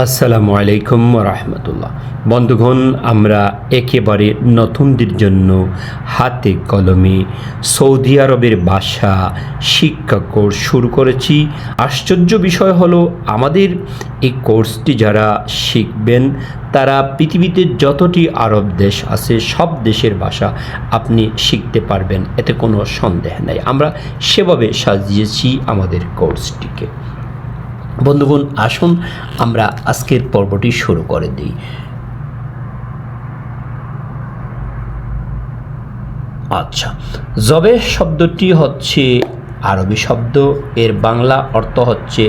আসসালামু আলাইকুম রহমতুল্লাহ বন্ধুগণ, আমরা একেবারে নতুনদের জন্য হাতে কলমে সৌদি আরবের ভাষা শিক্ষা কোর্স শুরু করেছি। আশ্চর্য বিষয় হলো, আমাদের এই কোর্সটি যারা শিখবেন, তারা পৃথিবীতে যতটি আরব দেশ আছে, সব দেশের ভাষা আপনি শিখতে পারবেন। এতে কোনো সন্দেহ নেই। আমরা সেভাবে সাজিয়েছি আমাদের কোর্সটিকে। বন্ধুগণ, আসুন আমরা আজকের পর্বটি শুরু করে দিই। আচ্ছা জবে শব্দটি হচ্ছে আরবি শব্দ, এর বাংলা অর্থ হচ্ছে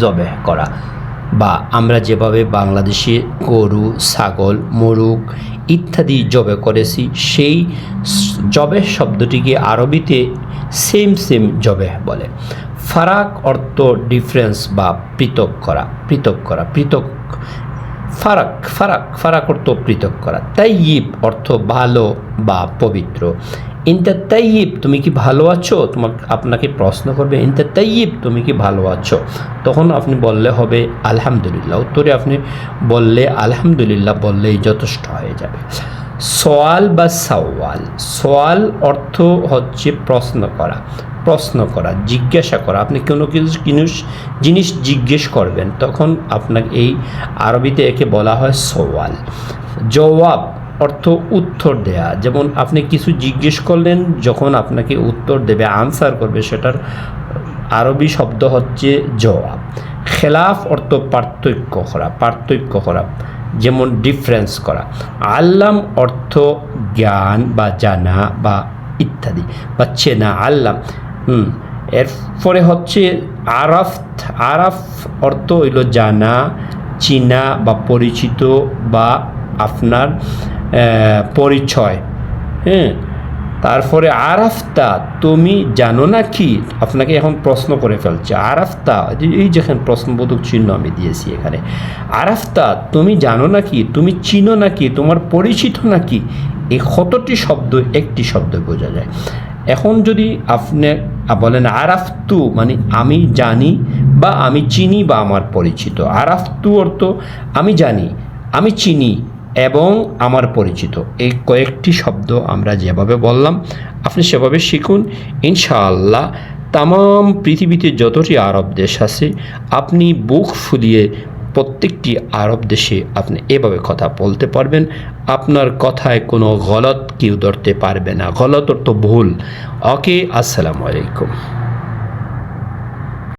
জবে করা বা আমরা যেভাবে বাংলাদেশে গরু, ছাগল, মোরগ ইত্যাদি জবে করেছি, সেই জবে শব্দটিকে আরবিতে সেম সেম জবে বলে। ফারাক অর্থ ডিফারেন্স বা পৃথক করা পৃথক করা, পৃথক ফারাক ফারাক ফারাক অর্থ পৃথক করা। তাইয়িব অর্থ ভালো বা পবিত্র। ইনতা তাইয়িব তুমি কি ভালো আছো? তোমাকে আপনাকে প্রশ্ন করবে, ইনতা তাইয়িব তুমি কি ভালো আছো? তখন আপনি বললে হবে, আলহামদুলিল্লাহ। উত্তরে আপনি বললে, আলহামদুলিল্লাহ বললেই যথেষ্ট হয়ে যাবে। সোয়াল বা সাওয়াল? সোয়াল অর্থ হচ্ছে প্রশ্ন করা প্রশ্ন করা, জিজ্ঞাসা করা। আপনি কোনো কিছু জিনিস জিজ্ঞেস করবেন, তখন আপনাকে এই আরবিতে একে বলা হয় সোয়াল। জবাব অর্থ উত্তর দেয়া। যেমন আপনি কিছু জিজ্ঞেস করলেন, যখন আপনাকে উত্তর দেবে আনসার করবে, সেটার আরবি শব্দ হচ্ছে জবাব। খেলাফ অর্থ পার্থক্য করা পার্থক্য করা। যেমন ডিফারেন্স করা। আল্লাম অর্থ জ্ঞান বা জানা বা ইত্যাদি বা চেনা, আল্লাম। হুম, এরপরে হচ্ছে আরাফ আরাফ অর্থ হইল জানা, চিনা বা পরিচিত বা আপনার পরিচয়। হ্যাঁ তারপরে, আরাফতা, তুমি জানো না কি আপনাকে এখন প্রশ্ন করে ফেলছে, আরাফতা এই- এই যেখানে প্রশ্নবোধক চিহ্ন আমি দিয়েছি এখানে, আরাফতা, তুমি জানো না কি তুমি চিনো নাকি? তোমার পরিচিত নাকি? এই কতটি শব্দ, একটি শব্দ বোঝা যায়। এখন যদি আপনি বলেন, আরাফতু মানে আমি জানি বা আমি চিনি বা আমার পরিচিত। আরাফতু অর্থ, আমি জানি, আমি চিনি। এবং আমার পরিচিত। এই কয়েকটি শব্দ আমরা যেভাবে বললাম, আপনি সেভাবে শিখুন। ইনশাআল্লাহ তাম পৃথিবীতে যতটি আরব দেশ আছে, আপনি বুক ফুলিয়ে প্রত্যেকটি আরব দেশে আপনি এভাবে কথা বলতে পারবেন। আপনার কথায় কোনো গলত কেউ ধরতে পারবে না। গলত অর্থ ভুল। ওকে, আসসালামু আলাইকুম।